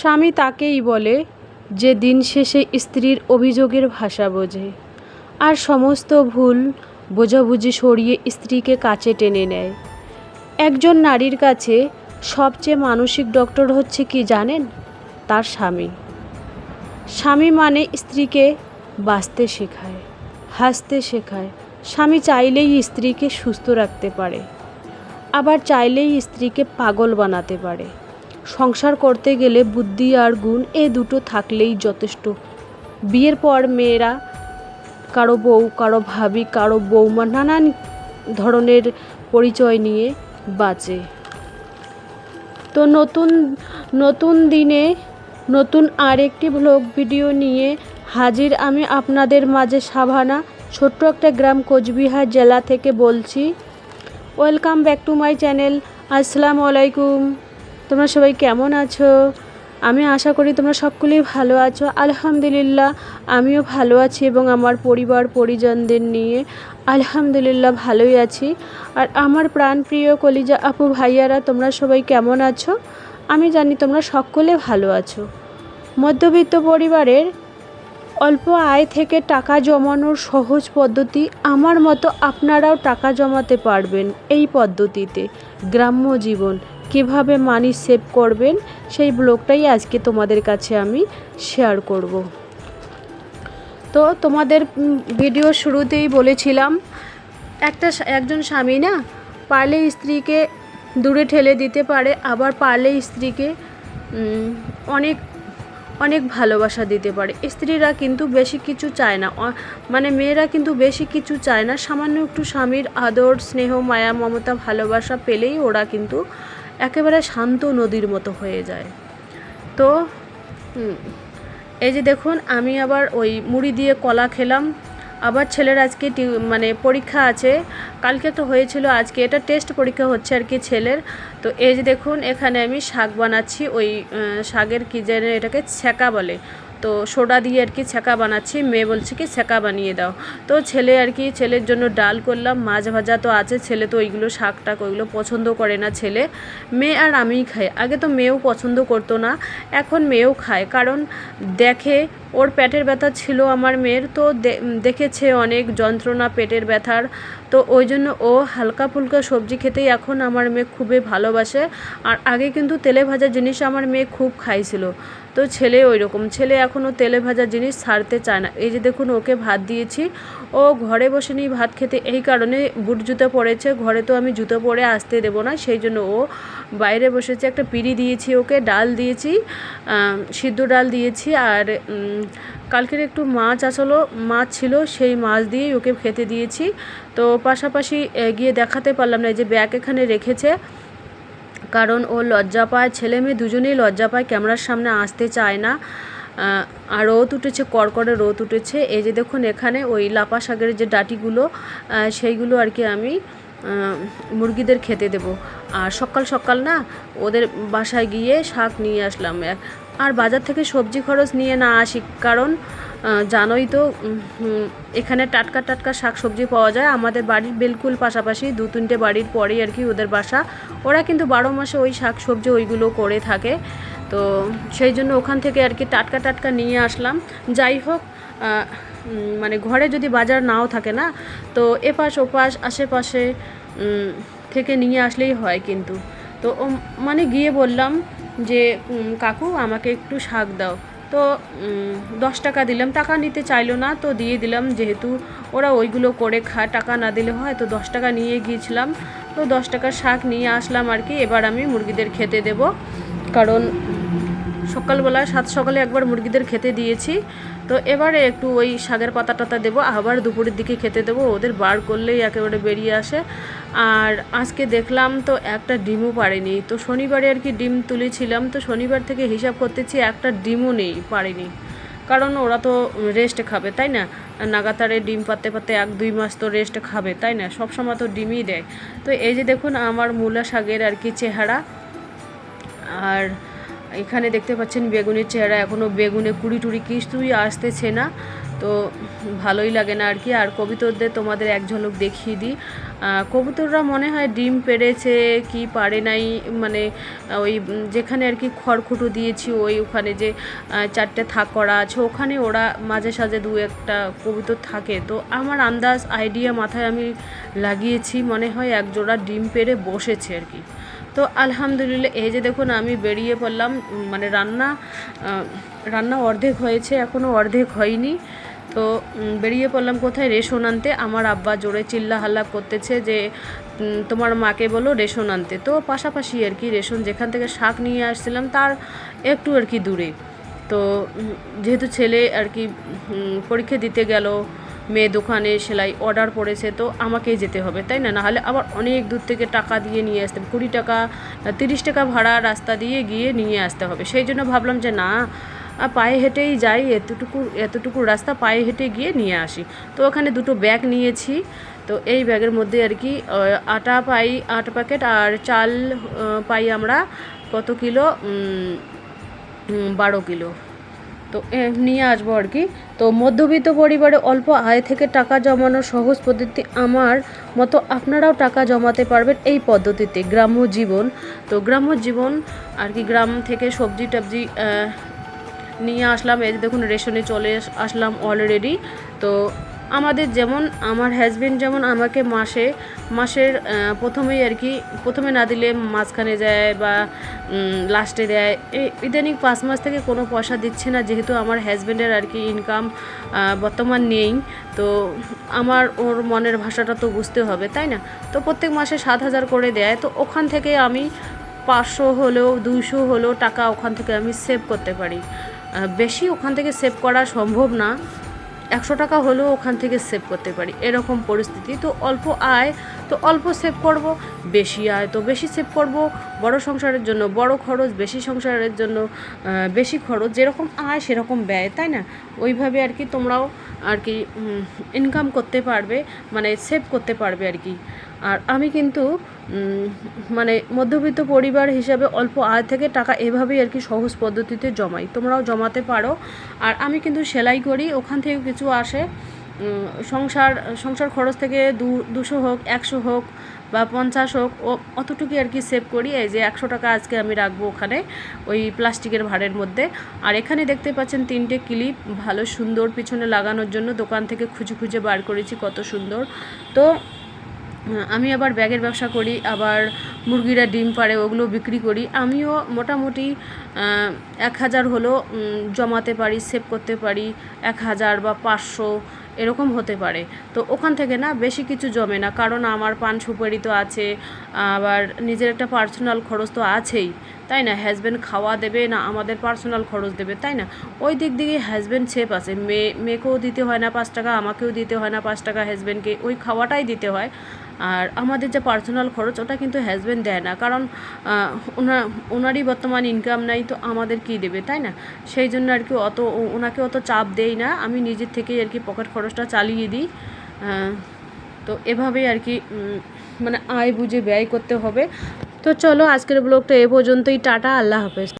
স্বামী তাকেই বলে যে দিন শেষে স্ত্রীর অভিযোগের ভাষা বোঝে। আর সমস্ত ভুল বোঝাবুঝি সরিয়ে স্ত্রীকে কাছে টেনে নেয়। একজন নারীর কাছে সবচেয়ে মানসিক ডক্টর হচ্ছে কি জানেন? তার স্বামী। স্বামী মানে স্ত্রীকে বাঁচতে শেখায়, হাসতে শেখায়। স্বামী চাইলেই স্ত্রীকে সুস্থ রাখতে পারে, আবার চাইলেই স্ত্রীকে পাগল বানাতে পারে। সংসার করতে গেলে বুদ্ধি আর গুণ এ দুটো থাকলেই যথেষ্ট। বিয়ের পর মেয়েরা, কারও বউ, কারও ভাবি, কারও বৌমা নানান ধরনের পরিচয় নিয়ে বাঁচে। তো নতুন নতুন দিনে নতুন আরেকটি ব্লগ ভিডিও নিয়ে হাজির আমি আপনাদের মাঝে সাভানা, ছোট্ট একটা গ্রাম কোচবিহার জেলা থেকে বলছি। Welcome back to my channel আসসালামু আলাইকুম। তোমরা সবাই কেমন আছো? আমি আশা করি তোমরা সকলেই ভালো আছো। আলহামদুলিল্লাহ, আমিও ভালো আছি এবং আমার পরিবার, পরিজনদের নিয়ে আলহামদুলিল্লাহ ভালোই আছি। আর আমার প্রাণপ্রিয় কলিজা আপু ভাইয়ারা, তোমরা সবাই কেমন আছো? আমি জানি তোমরা সকলে ভালো আছো। মধ্যবিত্ত পরিবারের অল্প আয় থেকে টাকা জমানোর সহজ পদ্ধতি আমার মতো আপনারাও টাকা জমাতে পারবেন এই পদ্ধতিতে। গ্রাম্য জীবন কীভাবে মানি সেভ করবেন, সেই ব্লগটাই আজকে তোমাদের কাছে আমি শেয়ার করব। তো তোমাদের ভিডিও শুরুতেই বলেছিলাম, একটা একজন স্বামী না, পারলে স্ত্রীকে দূরে ঠেলে দিতে পারে, আবার পারলে স্ত্রীকে অনেক অনেক ভালোবাসা দিতে পারে। স্ত্রীরা কিন্তু বেশি কিছু চায় না। মানে মেয়েরা কিন্তু বেশি কিছু চায় না। সামান্য একটু স্বামীর আদর, স্নেহ, মায়া, মমতা, ভালোবাসা পেলেই ওরা কিন্তু একেবারে শান্ত নদীর মতো হয়ে যায়। তো এই যে দেখুন, আমি আবার ওই মুড়ি দিয়ে কলা খেলাম। আবার ছেলের আজকে মানে পরীক্ষা আছে। কালকে তো হয়েছিল আজকে, এটা টেস্ট পরীক্ষা হচ্ছে আর কি ছেলের। তো এই যে দেখুন, এখানে আমি শাক বানাচ্ছি, ওই শাকের কী যেন এটাকে ছ্যাঁকা বলে। তো সোডা দিয়ে আর কি ছেঁকা বানাচ্ছি। মেয়ে বলছে কি, ছেঁকা বানিয়ে দাও। তো ছেলে আর কি, ছেলের জন্য ডাল করলাম, মাছ ভাজা তো আছে, ছেলে তো ওইগুলো শাক টাক ওইগুলো পছন্দ করে না ছেলে। মেয়ে আর আমিই খাই। আগে তো মেয়েও পছন্দ করতো না, এখন মেয়েও খায়। কারণ দেখে ওর পেটের ব্যথা ছিল আমার মেয়ের, তো দেখেছে অনেক যন্ত্রণা পেটের ব্যথার। তো ওই জন্য ও হালকা ফুলকা সবজি খেতেই এখন আমার মেয়ে খুবই ভালোবাসে। আর আগে কিন্তু তেলে ভাজা জিনিস আমার মেয়ে খুব খাইছিল। তো ছেলে ওই রকম ছেলে এখনও তেলে ভাজা জিনিস ছাড়তে চায় না। এই যে দেখুন, ওকে ভাত দিয়েছি। ও ঘরে বসে নিয়ে ভাত খেতে, এই কারণে বুট জুতো পড়েছে ঘরে তো আমি জুতো পরে আসতে দেবো না, সেই জন্য ও বাইরে বসেছে। একটা পিড়ি দিয়েছি ওকে, ডাল দিয়েছি সিদ্ধ ডাল দিয়েছি আর কালকের একটু মাছ আসলো, মাছ ছিল, সেই মাছ দিয়েই ওকে খেতে দিয়েছি। তো পাশাপাশি গিয়ে দেখাতে পারলাম না, এই যে ব্যাগ এখানে রেখেছে। কারণ ও লজ্জা পায়, ছেলে মেয়ে দুজনেই লজ্জা পায়, ক্যামেরার সামনে আসতে চায় না। আর রোদ উঠেছে, কড়কড়ে রোদ উঠেছে। এই যে দেখুন এখানে ওই লাপা শাকের যে ডাটিগুলো সেইগুলো আর কি আমি মুরগিদের খেতে দেব। আর সকাল সকাল না ওদের বাসায় গিয়ে শাক নিয়ে আসলাম। আর বাজার থেকে সবজি খরচ নিয়ে না আসি। কারণ জানোই তো এখানে টাটকা টাটকা শাক সবজি পাওয়া যায়। আমাদের বাড়ির বিলকুল পাশাপাশি দু তিনটে বাড়ির পরেই আর কি ওদের বাসা। ওরা কিন্তু বারো মাসে ওই শাক সবজি ওইগুলো করে থাকে। তো সেই জন্য ওখান থেকে আর কি টাটকা টাটকা নিয়ে আসলাম। যাই হোক মানে ঘরে যদি বাজার নাও থাকে না, তো এপাশ ওপাশ, আশেপাশে থেকে নিয়ে আসলেই হয় কিন্তু। তো মানে গিয়ে বললাম যে কাকু আমাকে একটু শাক দাও। তো দশ টাকা দিলাম, টাকা নিতে চাইলো না, তো দিয়ে দিলাম যেহেতু ওরা ওইগুলো করে খায়, টাকা না দিলে হয়, তো দশ টাকা নিয়ে গিয়েছিলাম। তো দশ টাকার শাক নিয়ে আসলাম আর কি, এবার আমি মুরগিদের খেতে দেব। কারণ সকালবেলা সাত সকালে একবার মুরগিদের খেতে দিয়েছি। তো এবারে একটু ওই শাকের পাতা টাতা দেবো, আবার দুপুরের দিকে খেতে দেবো। ওদের বার করলেই একেবারে বেরিয়ে আসে। আর আজকে দেখলাম তো একটা ডিমও পারেনি তো শনিবারে আর কি ডিম তুলেছিলাম। তো শনিবার থেকে হিসাব করতেছি একটা ডিমও নেই পারেনি কারণ ওরা তো রেস্ট খাবে, তাই না? নাগাতারে ডিম পাতে পাতে এক দুই মাস তো রেস্ট খাবে, তাই না? সব সময় তো ডিমই দেয়। তো এই যে দেখুন, আমার মূলা শাকের আর কি চেহারা। আর এখানে দেখতে পাচ্ছেন বেগুনের চেহারা। এখনও বেগুনে কুড়ি টুড়ি কিছুই আসতেছে না। তো ভালোই লাগে না আর কি। আর কবিতরদের তোমাদের এক ঝলক দেখিয়ে দিই। কবুতররা মনে হয় ডিম পেড়েছে, কি পারে নাই মানে ওই যেখানে আর কি খড়খুটো দিয়েছি, ওই ওখানে যে চারটে থাক করা আছে, ওখানে ওরা মাঝে সাঝে দু একটা কবুতর থাকে। তো আমার আন্দাজ আইডিয়া মাথায় আমি লাগিয়েছি, মনে হয় এক জোড়া ডিম পেড়ে বসেছে আর কি। তো আলহামদুলিল্লাহ, এই যে দেখুন আমি বেরিয়ে পড়লাম মানে রান্না রান্না অর্ধেক হয়েছে এখনও অর্ধেক হয়নি। তো বেরিয়ে পড়লাম কোথায়? রেশন আনতে। আমার আব্বা জোরে চিল্লা হাল্লা করতেছে যে তোমার মাকে বলো রেশন আনতে। তো পাশাপাশি আর কি রেশন, যেখান থেকে শাক নিয়ে আসছিলাম তার একটু আর কি দূরে। তো যেহেতু ছেলে আর কি পরীক্ষা দিতে গেল মেয়ে দোকানে সেলাই অর্ডার পড়েছে, তো আমাকেই যেতে হবে, তাই না? নাহলে আবার অনেক দূর থেকে টাকা দিয়ে নিয়ে আসতে হবে। কুড়ি টাকা, তিরিশ টাকা ভাড়া রাস্তা দিয়ে গিয়ে নিয়ে আসতে হবে। সেই জন্য ভাবলাম যে না পায়ে হেঁটেই যাই, এতটুকু এতটুকু রাস্তা পায়ে হেঁটে গিয়ে নিয়ে আসি। তো ওখানে দুটো ব্যাগ নিয়েছি, তো এই ব্যাগের মধ্যে আর কি আটা পাই, আট প্যাকেট আর চাল পাই আমরা কত কিলো? বারো কিলো। তো নিয়ে আসব আর কি। তো, মধ্যবিত্ত পরিবারে অল্প আয় থেকে টাকা জমানোর সহজ পদ্ধতি আমার মতো আপনারাও টাকা জমাতে পারবেন এই পদ্ধতিতে, গ্রাম্য জীবন। তো, গ্রাম্য জীবন আর কি, গ্রাম থেকে সবজি টবজি নিয়ে আসলাম। এই দেখুন, রেশনে চলে আসলাম অলরেডি তো আমাদের যেমন, আমার হাজব্যান্ড যেমন আমাকে মাসে, মাসের প্রথমেই আর কি, প্রথমে না দিলে মাঝখানে যায় বা লাস্টে দেয়। ইদানিং পাঁচ মাস থেকে কোনো পয়সা দিচ্ছে না, যেহেতু আমার হাজব্যান্ডের আর কি ইনকাম বর্তমান নেই। তো আমার, ওর মনের ভাষাটা তো বুঝতে হবে, তাই না? তো প্রত্যেক মাসে সাত হাজার করে দেয়। তো ওখান থেকে আমি পাঁচশো হলেও, দুইশো হলেও টাকা ওখান থেকে আমি সেভ করতে পারি। বেশি ওখান থেকে সেভ করা সম্ভব না। একশো টাকা হলেও ওখান থেকে সেভ করতে পারি। এরকম পরিস্থিতি। তো অল্প আয়, তো অল্প সেভ করব, বেশি আয় তো বেশি সেভ করব, বড় সংসারের জন্য, বড় খরচ, বেশি সংসারের জন্য বেশি খরচ, যেরকম আয় সেরকম ব্যয়, তাই না? ওইভাবে আর কি তোমরাও আর কি ইনকাম করতে পারবে মানে সেভ করতে পারবে আর কি। আর আমি কিন্তু মানে মধ্যবিত্ত পরিবার হিসাবে অল্প আয় থেকে টাকা এভাবেই আর কি সহজ পদ্ধতিতে জমাই। তোমরাও জমাতে পারো। আর আমি কিন্তু সেলাই করি, ওখান থেকে কিছু আসে। সংসার সংসার খরচ থেকে দু, দুশো হোক, একশো হোক বা পঞ্চাশ হোক, ও অতটুকুই আর কি সেভ করি। এই যে একশো টাকা আজকে আমি রাখব ওখানে, ওই প্লাস্টিকের ভাড়ের মধ্যে। আর এখানে দেখতে পাচ্ছেন তিনটে ক্লিপ, ভালো সুন্দর পিছনে লাগানোর জন্য দোকান থেকে খুঁজে খুঁজে বার করেছি, কত সুন্দর। তো আমি আবার ব্যাগের ব্যবসা করি, আবার মুরগিরা ডিম পাড়ে, ওগুলো বিক্রি করি। আমিও মোটামুটি এক হাজার হলো জমাতে পারি সেভ করতে পারি, এক হাজার বা পাঁচশো, এরকম হতে পারে। তো ওখান থেকে না, বেশি কিছু জমে না, কারণ আমার পান সুপারি তো আছে, আবার নিজের একটা পার্সোনাল খরচ তো আছেই, তাই না? হাজব্যান্ড খাওয়া দেবে না, আমাদের পার্সোনাল খরচ দেবে, তাই না? ওই দিক দিয়ে হাজব্যান্ড সেফ আছে। মেয়ে, মেয়েকেও দিতে হয় না পাঁচ টাকা, আমাকেও দিতে হয় না পাঁচ টাকা হাজব্যান্ডকে ওই খাওয়াটাই দিতে হয়। আর আমাদের যে পার্সোনাল খরচ ওটা কিন্তু হাজব্যান্ড দেয় না। কারণ আহ, ওনা ওনারই বর্তমান ইনকাম নাই তো আমাদের কি দেবে তাই না? সেই জন্য আর কি অত ওনাকে অত চাপ দেই না। আমি নিজের থেকেই আর কি পকেট খরচটা চালিয়ে দিই। তো এভাবেই আর কি মানে আয় বুঝে ব্যয় করতে হবে। তো চলো আজকের ব্লগটা এ পর্যন্তই। টাটা আল্লাহ হাফেজ।